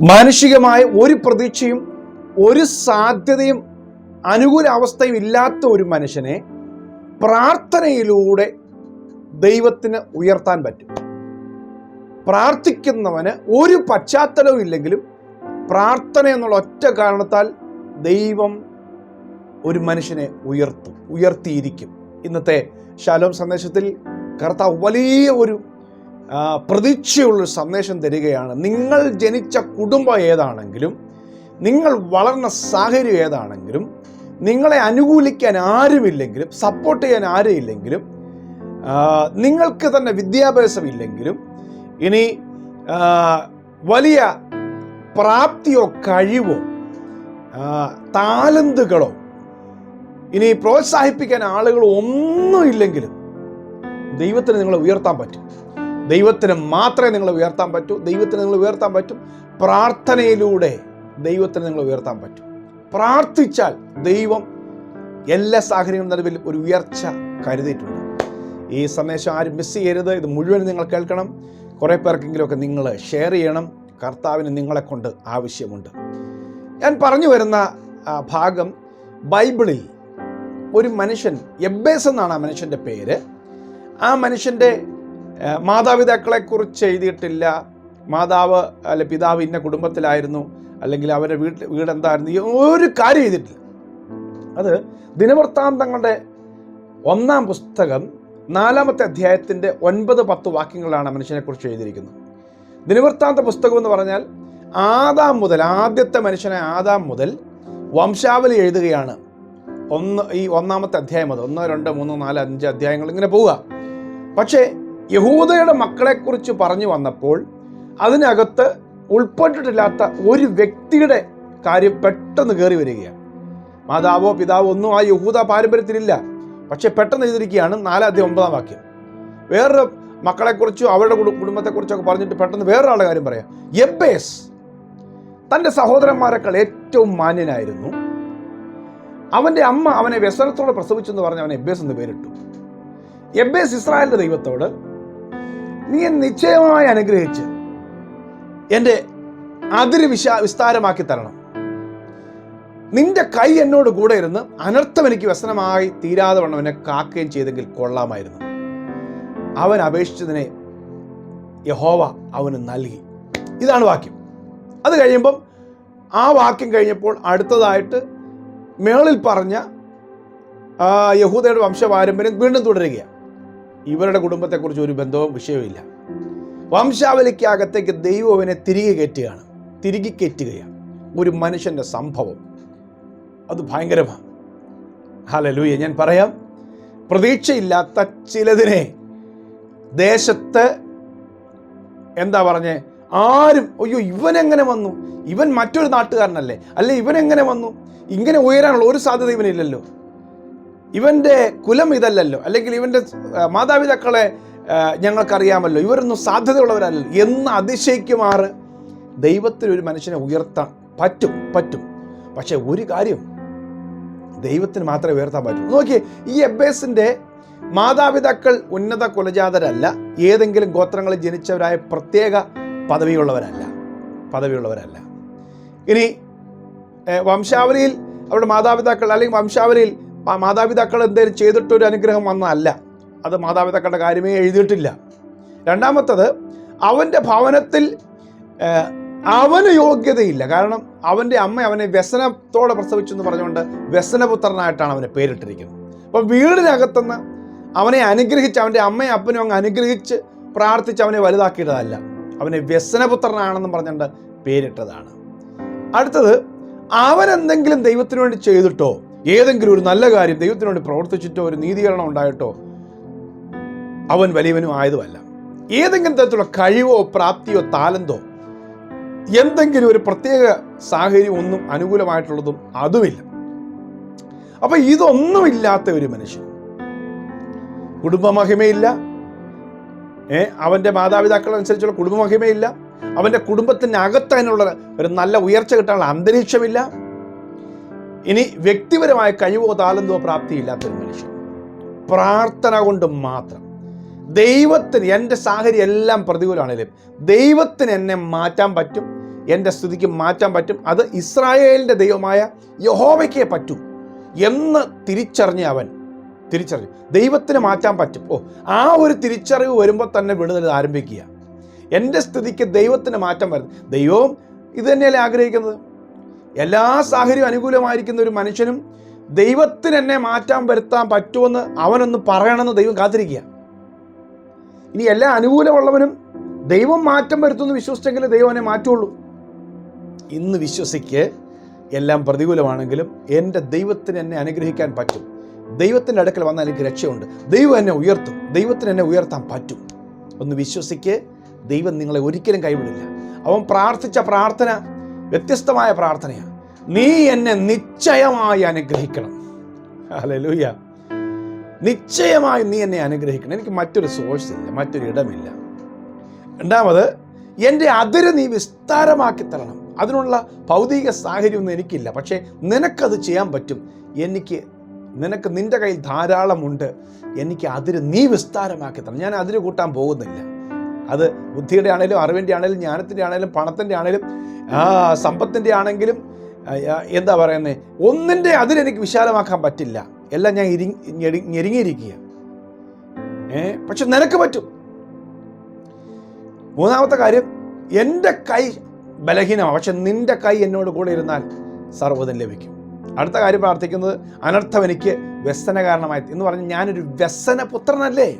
മാനുഷികമായ ഒരു പ്രതീക്ഷയും ഒരു സാധ്യതയും അനുകൂല അവസ്ഥയും ഇല്ലാത്ത ഒരു മനുഷ്യനെ പ്രാർത്ഥനയിലൂടെ ദൈവത്തിന് ഉയർത്താൻ പറ്റും. പ്രാർത്ഥിക്കുന്നവന് ഒരു പശ്ചാത്തലവും ഇല്ലെങ്കിലും പ്രാർത്ഥന എന്നുള്ള ഒറ്റ കാരണത്താൽ ദൈവം ഒരു മനുഷ്യനെ ഉയർത്തും ഉയർത്തിയിരിക്കും. ഇന്നത്തെ ശാലോം സന്ദേശത്തിൽ കർത്താവ് വലിയ ഒരു പ്രതീക്ഷയുള്ളൊരു സന്ദേശം തരികയാണ്. നിങ്ങൾ ജനിച്ച കുടുംബം ഏതാണെങ്കിലും നിങ്ങൾ വളർന്ന സാഹചര്യം ഏതാണെങ്കിലും നിങ്ങളെ അനുകൂലിക്കാൻ ആരുമില്ലെങ്കിലും സപ്പോർട്ട് ചെയ്യാൻ ആരും ഇല്ലെങ്കിലും നിങ്ങൾക്ക് തന്നെ വിദ്യാഭ്യാസം ഇല്ലെങ്കിലും ഇനി വലിയ പ്രാപ്തിയോ കഴിവോ താലന്തുകളോ ഇനി പ്രോത്സാഹിപ്പിക്കാൻ ആളുകൾ ഒന്നും ഇല്ലെങ്കിലും ദൈവത്തിന് നിങ്ങളെ ഉയർത്താൻ പറ്റും. ദൈവത്തിന് മാത്രമേ നിങ്ങൾ ഉയർത്താൻ പറ്റൂ. ദൈവത്തിന് നിങ്ങൾ ഉയർത്താൻ പറ്റും. പ്രാർത്ഥനയിലൂടെ ദൈവത്തിന് നിങ്ങൾ ഉയർത്താൻ പറ്റും. പ്രാർത്ഥിച്ചാൽ ദൈവം എല്ലാ സാഹചര്യങ്ങളും നടുവിൽ ഒരു ഉയർച്ച കരുതിയിട്ടുണ്ട്. ഈ സന്ദേശം ആരും മിസ് ചെയ്യരുത്. ഇത് മുഴുവൻ നിങ്ങൾ കേൾക്കണം. കുറേ പേർക്കെങ്കിലുമൊക്കെ നിങ്ങൾ ഷെയർ ചെയ്യണം. കർത്താവിന് നിങ്ങളെ കൊണ്ട് ആവശ്യമുണ്ട്. ഞാൻ പറഞ്ഞു വരുന്ന ഭാഗം ബൈബിളിൽ ഒരു മനുഷ്യൻ എബ്ബേസ് എന്നാണ് ആ മനുഷ്യന്റെ പേര്. ആ മനുഷ്യന്റെ മാതാപിതാക്കളെക്കുറിച്ച് എഴുതിയിട്ടില്ല. മാതാവ് അല്ലെ പിതാവ് ഇന്ന കുടുംബത്തിലായിരുന്നു. അല്ലെങ്കിൽ അവരുടെ വീട്ടിൽ വീടെന്തായിരുന്നു? ഒരു കാര്യം ചെയ്തിട്ടില്ല അത് ദിനവൃത്താന്തങ്ങളുടെ ഒന്നാം പുസ്തകം നാലാമത്തെ അധ്യായത്തിന്റെ ഒൻപത് പത്ത് വാക്യങ്ങളാണ് മനുഷ്യനെ മനുഷ്യനെക്കുറിച്ച് എഴുതിയിരിക്കുന്നത്. ദിനവൃത്താന്ത പുസ്തകം എന്ന് പറഞ്ഞാൽ ആദാം മുതൽ ആദ്യത്തെ മനുഷ്യനെ ആദാം മുതൽ വംശാവലി എഴുതുകയാണ്. ഒന്ന് ഈ ഒന്നാമത്തെ അധ്യായം അത്. ഒന്ന് രണ്ട് മൂന്ന് നാല് അഞ്ച് അധ്യായങ്ങൾ ഇങ്ങനെ പോവുക. പക്ഷേ യഹൂദയുടെ മക്കളെക്കുറിച്ച് പറഞ്ഞു വന്നപ്പോൾ അതിനകത്ത് ഉൾപ്പെട്ടിട്ടില്ലാത്ത ഒരു വ്യക്തിയുടെ കാര്യം പെട്ടെന്ന് കയറി വരികയാണ്. മാതാവോ പിതാവോ ഒന്നും ആ യഹൂദ പാരമ്പര്യത്തിലില്ല. പക്ഷെ പെട്ടെന്ന് എഴുതിയിരിക്കുകയാണ് നാലാദ്യം ഒമ്പതാം വാക്യം. വേറൊരു മക്കളെക്കുറിച്ചും അവരുടെ കുടു- കുടുംബത്തെക്കുറിച്ചൊക്കെ പറഞ്ഞിട്ട് പെട്ടെന്ന് വേറൊരാളുടെ കാര്യം പറയാം. എബേസ് തന്റെ സഹോദരന്മാരെക്കാൾ ഏറ്റവും മാന്യനായിരുന്നു. അവന്റെ അമ്മ അവനെ വ്യസനത്തോടെ പ്രസവിച്ചെന്ന് പറഞ്ഞ് അവനെ എബേസ് എന്ന് പേരിട്ടു. എബേസ് ഇസ്രായേലിന്റെ ദൈവത്തോട് നീ നിശ്ചയമായി അനുഗ്രഹിച്ച് എന്റെ അതിര് വിശാ വിസ്താരമാക്കി തരണം. നിന്റെ കൈ എന്നോട് കൂടെ ഇരുന്ന് അനർത്ഥം എനിക്ക് വ്യസനമായി തീരാതെ വണ്ണം എന്നെ കാക്കുകയും ചെയ്തെങ്കിൽ കൊള്ളാമായിരുന്നു. അവൻ അപേക്ഷിച്ചതിനെ യഹോവ അവന് നൽകി. ഇതാണ് വാക്യം. അത് കഴിയുമ്പം ആ വാക്യം കഴിഞ്ഞപ്പോൾ അടുത്തതായിട്ട് മേളിൽ പറഞ്ഞ യഹൂദയുടെ വംശപാരമ്പര്യം വീണ്ടും തുടരുകയാണ്. ഇവരുടെ കുടുംബത്തെക്കുറിച്ച് ഒരു ബന്ധവും വിഷയവുമില്ല. വംശാവലിക്കകത്തേക്ക് ദൈവം അവനെ തിരികെ കയറ്റുകയാണ്. തിരികെ കയറ്റുകയാണ്. ഒരു മനുഷ്യന്റെ സംഭവം. അത് ഭയങ്കരമാണ്. ഹലലൂയ ഞാൻ പറയാം പ്രതീക്ഷയില്ലാത്ത ചിലതിനെ ദേശത്ത് എന്താ പറഞ്ഞേ? ആരും അയ്യോ ഇവനെങ്ങനെ വന്നു? ഇവൻ മറ്റൊരു നാട്ടുകാരനല്ലേ? അല്ലെ ഇവനെങ്ങനെ വന്നു? ഇങ്ങനെ ഉയരാനുള്ള ഒരു സാധ്യത ഇവനില്ലല്ലോ. ഇവന്റെ കുലം ഇതല്ലല്ലോ. അല്ലെങ്കിൽ ഇവന്റെ മാതാപിതാക്കളെ ഞങ്ങൾക്കറിയാമല്ലോ. ഇവരൊന്നും സാധ്യതയുള്ളവരല്ലോ എന്ന് അതിശയിക്കുമാറ് ദൈവത്തിൽ ഒരു മനുഷ്യനെ ഉയർത്താൻ പറ്റും പറ്റും. പക്ഷേ ഒരു കാര്യം ദൈവത്തിന് മാത്രമേ ഉയർത്താൻ പറ്റൂ. നോക്കിയേ ഈ എബേസിന്റെ മാതാപിതാക്കൾ ഉന്നത കുലജാതരല്ല. ഏതെങ്കിലും ഗോത്രങ്ങളിൽ ജനിച്ചവരായ പ്രത്യേക പദവിയുള്ളവരല്ല. പദവിയുള്ളവരല്ല. ഇനി വംശാവലിയിൽ അവരുടെ മാതാപിതാക്കൾ അല്ലെങ്കിൽ വംശാവലിയിൽ മാതാപിതാക്കൾ എന്തെങ്കിലും ചെയ്തിട്ടൊരു അനുഗ്രഹം വന്നതല്ല. അത് മാതാപിതാക്കളുടെ കാര്യമേ എഴുതിയിട്ടില്ല. രണ്ടാമത്തത് അവന്റെ ഭവനത്തിൽ അവന് യോഗ്യതയില്ല. കാരണം അവന്റെ അമ്മ അവനെ വ്യസനത്തോടെ പ്രസവിച്ചു എന്ന് പറഞ്ഞുകൊണ്ട് വ്യസനപുത്രനായിട്ടാണ് അവനെ പേരിട്ടിരിക്കുന്നത്. അപ്പോൾ വീടിനകത്തുനിന്ന് അവനെ അനുഗ്രഹിച്ച് അവന്റെ അമ്മയും അപ്പനും അങ്ങ് അനുഗ്രഹിച്ച് പ്രാർത്ഥിച്ച് അവനെ വലുതാക്കിയിട്ടതല്ല അവനെ വ്യസനപുത്രനാണെന്ന് പറഞ്ഞുകൊണ്ട് പേരിട്ടതാണ്. അടുത്തത് അവൻ എന്തെങ്കിലും ദൈവത്തിന് വേണ്ടി ചെയ്തിട്ടോ? ഏതെങ്കിലും ഒരു നല്ല കാര്യം ദൈവത്തിനോട് പ്രവർത്തിച്ചിട്ടോ ഒരു നീതീകരണം ഉണ്ടായിട്ടോ അവൻ വലിയവനും ആയതുമല്ല. ഏതെങ്കിലും തരത്തിലുള്ള കഴിവോ പ്രാപ്തിയോ താലന്തോ എന്തെങ്കിലും ഒരു പ്രത്യേക സാഹചര്യം ഒന്നും അനുകൂലമായിട്ടുള്ളതും അതുമില്ല. അപ്പൊ ഇതൊന്നുമില്ലാത്ത ഒരു മനുഷ്യൻ. കുടുംബമഹിമയില്ല. ഏ അവന്റെ മാതാപിതാക്കളനുസരിച്ചുള്ള കുടുംബമഹിമയില്ല. അവന്റെ കുടുംബത്തിനകത്ത് അതിനുള്ള ഒരു നല്ല ഉയർച്ച കിട്ടാനുള്ള അന്തരീക്ഷമില്ല. ഇനി വ്യക്തിപരമായ കഴിവോ താലന്തോ പ്രാപ്തിയില്ലാത്തൊരു മനുഷ്യൻ. പ്രാർത്ഥന കൊണ്ട് മാത്രം. ദൈവത്തിന് എന്റെ സാഹചര്യം എല്ലാം പ്രതികൂലമാണെങ്കിലും ദൈവത്തിന് എന്നെ മാറ്റാൻ പറ്റും എന്റെ സ്ഥിതിക്ക് മാറ്റാൻ പറ്റും അത് ഇസ്രായേലിന്റെ ദൈവമായ യഹോവയ്ക്കേ പറ്റൂ എന്ന് തിരിച്ചറിഞ്ഞ അവൻ തിരിച്ചറിഞ്ഞു. ദൈവത്തിന് മാറ്റാൻ പറ്റും. ഓ ആ ഒരു തിരിച്ചറിവ് വരുമ്പോൾ തന്നെ വിടുതൽ ആരംഭിക്കുക. എന്റെ സ്ഥിതിക്ക് ദൈവത്തിന് മാറ്റം വരുന്നത്. ദൈവവും ഇത് തന്നെയല്ലേ ആഗ്രഹിക്കുന്നത്? എല്ലാ സാഹചര്യവും അനുകൂലമായിരിക്കുന്ന ഒരു മനുഷ്യനും ദൈവത്തിന് എന്നെ മാറ്റാൻ വരുത്താൻ പറ്റുമെന്ന് അവനൊന്ന് പറയണമെന്ന് ദൈവം കാത്തിരിക്കുക. ഇനി എല്ലാ അനുകൂലമുള്ളവനും ദൈവം മാറ്റം വരുത്തുമെന്ന് വിശ്വസിച്ചെങ്കിൽ ദൈവം എന്നെ മാറ്റുള്ളൂ. ഇന്ന് വിശ്വസിക്ക് എല്ലാം പ്രതികൂലമാണെങ്കിലും എന്റെ ദൈവത്തിന് എന്നെ അനുഗ്രഹിക്കാൻ പറ്റും. ദൈവത്തിന്റെ അടുക്കൽ വന്നാൽ എനിക്ക് രക്ഷയുണ്ട്. ദൈവം എന്നെ ഉയർത്തും. ദൈവത്തിന് എന്നെ ഉയർത്താൻ പറ്റും. ഒന്ന് വിശ്വസിക്ക് ദൈവം നിങ്ങളെ ഒരിക്കലും കൈവിടില്ല. അവൻ പ്രാർത്ഥിച്ച പ്രാർത്ഥന വ്യത്യസ്തമായ പ്രാർത്ഥനയാണ്. നീ എന്നെ നിശ്ചയമായി അനുഗ്രഹിക്കണം. ഹല്ലേലൂയ. നിശ്ചയമായി നീ എന്നെ അനുഗ്രഹിക്കണം. എനിക്ക് മറ്റൊരു സോഴ്സ് ഇല്ല മറ്റൊരു ഇടമില്ല. രണ്ടാമത് എന്റെ അതിര് നീ വിസ്താരമാക്കി തരണം. അതിനുള്ള ഭൗതിക സാഹചര്യമൊന്നും എനിക്കില്ല. പക്ഷേ നിനക്കത് ചെയ്യാൻ പറ്റും. എനിക്ക് നിനക്ക് നിന്റെ കയ്യിൽ ധാരാളമുണ്ട്. എനിക്ക് അതിര് നീ വിസ്താരമാക്കി തരണം. ഞാൻ അതിര് കൂട്ടാൻ പോകുന്നില്ല. അത് ബുദ്ധിയുടെ ആണെങ്കിലും അറിവിന്റെ ആണെങ്കിലും ജ്ഞാനത്തിന്റെ ആണെങ്കിലും പണത്തിന്റെ ആണെങ്കിലും സമ്പത്തിന്റെ ആണെങ്കിലും എന്താ പറയുന്നത് ഒന്നിന്റെ അതിലെനിക്ക് വിശാലമാക്കാൻ പറ്റില്ല. എല്ലാം ഞാൻ ഇരി ഞെരി ഞെരുങ്ങിയിരിക്കുക ഏ പക്ഷെ നിനക്ക് പറ്റും. മൂന്നാമത്തെ കാര്യം എന്റെ കൈ ബലഹീനമാണ്. പക്ഷെ നിന്റെ കൈ എന്നോട് കൂടെ ഇരുന്നാൽ സർവതും ലഭിക്കും. അടുത്ത കാര്യം പ്രാർത്ഥിക്കുന്നത് അനർത്ഥം എനിക്ക് വ്യസന കാരണമായി എന്ന് പറഞ്ഞ് ഞാനൊരു വ്യസന പുത്രനല്ലേ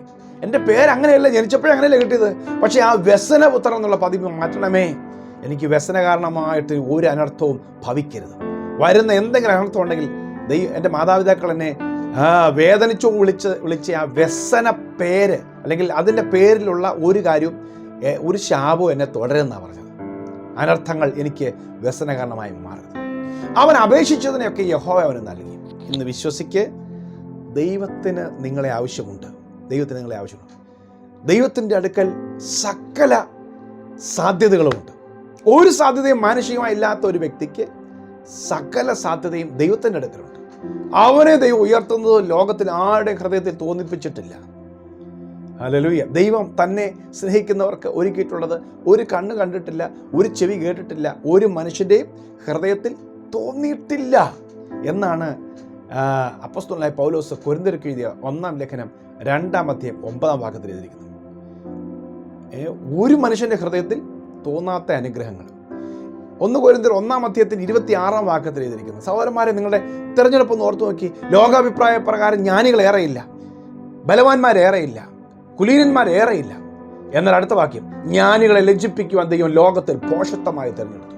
എന്റെ പേര് അങ്ങനെയല്ല ജനിച്ചപ്പോഴേ അങ്ങനെയല്ല കിട്ടിയത്? പക്ഷേ ആ വ്യസന പുത്രം എന്നുള്ള പതിവ് മാറ്റണമേ. എനിക്ക് വ്യസന കാരണമായിട്ട് ഒരു അനർത്ഥവും ഭവിക്കരുത്. വരുന്ന എന്തെങ്കിലും അനർത്ഥം ഉണ്ടെങ്കിൽ ദൈവം എന്റെ മാതാപിതാക്കൾ എന്നെ വേദനിച്ചു വിളിച്ച് വിളിച്ച ആ വ്യസന പേര് അല്ലെങ്കിൽ അതിന്റെ പേരിലുള്ള ഒരു കാര്യവും ഒരു ശാപവും എന്നെ തുടരുമെന്നാണ് പറഞ്ഞത്. അനർത്ഥങ്ങൾ എനിക്ക് വ്യസന കാരണമായി മാറരുത്. അവൻ അപേക്ഷിച്ചതിനെയൊക്കെ യഹോവ അവന് നൽകി. ഇന്ന് വിശ്വസിക്ക് ദൈവത്തിന് നിങ്ങളെ ആവശ്യമുണ്ട്. ദൈവത്തിന് നിങ്ങളെ ആവശ്യമുണ്ട്. ദൈവത്തിന്റെ അടുക്കൽ സകല സാധ്യതകളുമുണ്ട്. ഒരു സാധ്യതയും മാനുഷികമായി ഇല്ലാത്ത ഒരു വ്യക്തിക്ക് സകല സാധ്യതയും ദൈവത്തിന്റെ അടുക്കലുണ്ട്. അവനെ ദൈവം ഉയർത്തുന്നത് ലോകത്തിൽ ആരുടെ ഹൃദയത്തിൽ തോന്നിപ്പിച്ചിട്ടില്ല. അലലൂയ്യ ദൈവം തന്നെ സ്നേഹിക്കുന്നവർക്ക് ഒരുക്കിയിട്ടുള്ളത് ഒരു കണ്ണ് കണ്ടിട്ടില്ല ഒരു ചെവി കേട്ടിട്ടില്ല ഒരു മനുഷ്യന്റെയും ഹൃദയത്തിൽ തോന്നിയിട്ടില്ല എന്നാണ് അപ്പസ്തുലായ പൗലോസ് കുരുന്തരക്ക് എഴുതിയ ഒന്നാം ലേഖനം രണ്ടാം അധ്യായം ഒമ്പതാം ഭാഗത്തിൽ എഴുതിയിരിക്കുന്നത് ഒരു മനുഷ്യന്റെ ഹൃദയത്തിൽ തോന്നാത്ത അനുഗ്രഹങ്ങൾ. ഒന്ന് കോരിന്തർ ഒന്നാം അധ്യയത്തിൽ ഇരുപത്തി ആറാം വാക്യത്തിൽ എഴുതിയിരിക്കുന്നു. സഹോദരന്മാരെ നിങ്ങളുടെ തിരഞ്ഞെടുപ്പ് ഒന്ന് ഓർത്തു നോക്കി. ലോകാഭിപ്രായ പ്രകാരം ജ്ഞാനികൾ ഏറെയില്ല. ബലവാന്മാരേറെയില്ല കുലീനന്മാരേറെയില്ല എന്നാൽ അടുത്ത വാക്യം ജ്ഞാനികളെ ലജ്ജിപ്പിക്കുവാൻ ദൈവം ലോകത്തിൽ പോഷത്വമായി തിരഞ്ഞെടുത്തു.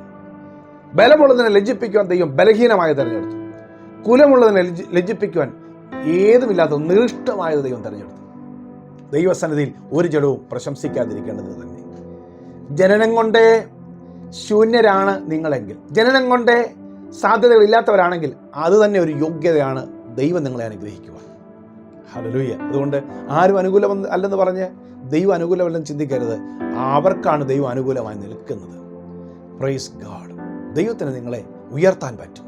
ബലമുള്ളതിനെ ലജ്ജിപ്പിക്കുവാൻ ദൈവം ബലഹീനമായി തിരഞ്ഞെടുത്തു. കുലമുള്ളതിനെ ലജ്ജിപ്പിക്കുവാൻ ഏതുമില്ലാത്ത നിർഷ്ടമായത് ദൈവം തിരഞ്ഞെടുത്തു. ദൈവസന്നിധിയിൽ ഒരു ജഡവും പ്രശംസിക്കാതിരിക്കേണ്ടത് തന്നെ. ജനനം കൊണ്ടേ ശൂന്യരാണ് നിങ്ങളെങ്കിൽ ജനനം കൊണ്ടേ സാധ്യതകളില്ലാത്തവരാണെങ്കിൽ അത് തന്നെ ഒരു യോഗ്യതയാണ് ദൈവം നിങ്ങളെ അനുഗ്രഹിക്കുവാൻ. ഹല്ലേലൂയ. അതുകൊണ്ട് ആരും അനുകൂലം അല്ലെന്ന് പറഞ്ഞ് ദൈവം അനുകൂലമല്ലെന്ന് ചിന്തിക്കരുത്. അവർക്കാണ് ദൈവം അനുകൂലമായി നിൽക്കുന്നത്. പ്രൈസ് ഗാഡ് ദൈവത്തിന് നിങ്ങളെ ഉയർത്താൻ പറ്റും.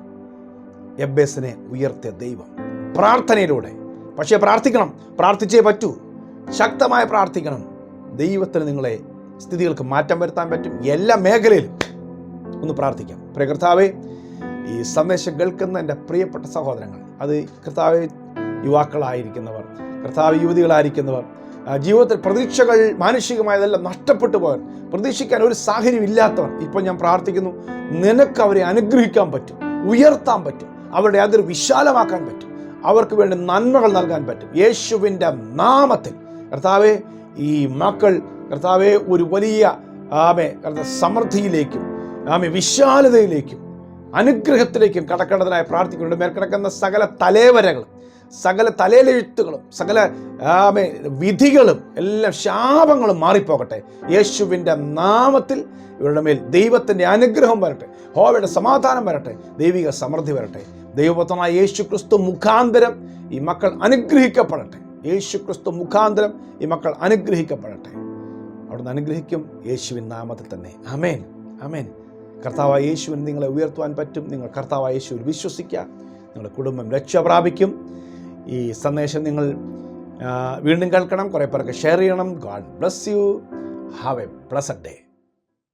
എബ്ബേസിനെ ഉയർത്തിയ ദൈവം പ്രാർത്ഥനയിലൂടെ. പക്ഷേ പ്രാർത്ഥിക്കണം. പ്രാർത്ഥിച്ചേ പറ്റൂ. ശക്തമായി പ്രാർത്ഥിക്കണം. ദൈവത്തിന് നിങ്ങളെ സ്ഥിതികൾക്ക് മാറ്റം വരുത്താൻ പറ്റും. എല്ലാ മേഖലയിലും ഒന്ന് പ്രാർത്ഥിക്കാം. പ്രിയ ഈ സന്ദേശം കേൾക്കുന്ന എന്റെ പ്രിയപ്പെട്ട സഹോദരങ്ങൾ അത് കർത്താവ് യുവാക്കളായിരിക്കുന്നവർ കർത്താവ് യുവതികളായിരിക്കുന്നവർ ജീവിതത്തിൽ പ്രതീക്ഷകൾ മാനുഷികമായതെല്ലാം നഷ്ടപ്പെട്ടു പോയവർ പ്രതീക്ഷിക്കാൻ ഒരു സാഹചര്യം ഇല്ലാത്തവർ ഇപ്പോൾ ഞാൻ പ്രാർത്ഥിക്കുന്നു നിനക്ക് അവരെ അനുഗ്രഹിക്കാൻ പറ്റും ഉയർത്താൻ പറ്റും അവരുടെ അതിർ വിശാലമാക്കാൻ പറ്റും. അവർക്ക് വേണ്ടി നന്മകൾ നൽകാൻ പറ്റും. യേശുവിന്റെ നാമത്തിൽ. കർത്താവെ ഈ മക്കൾ കർത്താവെ ഒരു വലിയ ആമെ കർത്താവ് സമൃദ്ധിയിലേക്കും ആമെ വിശാലതയിലേക്കും അനുഗ്രഹത്തിലേക്കും കടക്കേണ്ടതിനായി പ്രാർത്ഥിക്കുന്നുണ്ട്. മേൽ കിടക്കുന്ന സകല തലേവരകളും സകല തലയിലെഴുത്തുകളും സകല ആമേ വിധികളും എല്ലാം ശാപങ്ങളും മാറിപ്പോകട്ടെ. യേശുവിന്റെ നാമത്തിൽ ഇവരുടെ മേൽ ദൈവത്തിന്റെ അനുഗ്രഹം വരട്ടെ. ഹോവയുടെ സമാധാനം വരട്ടെ. ദൈവിക സമൃദ്ധി വരട്ടെ. ദൈവപുത്രനായ യേശു ക്രിസ്തു മുഖാന്തരം ഈ മക്കൾ അനുഗ്രഹിക്കപ്പെടട്ടെ. യേശു ക്രിസ്തു മുഖാന്തരം ഈ മക്കൾ അനുഗ്രഹിക്കപ്പെടട്ടെ. അവിടുന്ന് അനുഗ്രഹിക്കും യേശുവിൻ നാമത്തിൽ തന്നെ. അമേൻ അമേൻ കർത്താവായ യേശുവിന് നിങ്ങളെ ഉയർത്തുവാൻ പറ്റും. നിങ്ങൾ കർത്താവായ യേശുവിൽ വിശ്വസിക്കുക. നിങ്ങളുടെ കുടുംബം രക്ഷ പ്രാപിക്കും. ഈ സന്ദേശം നിങ്ങൾ വീണ്ടും കേൾക്കണം. കുറേ പേർക്ക് ഷെയർ ചെയ്യണം. God bless you. Have a blessed day.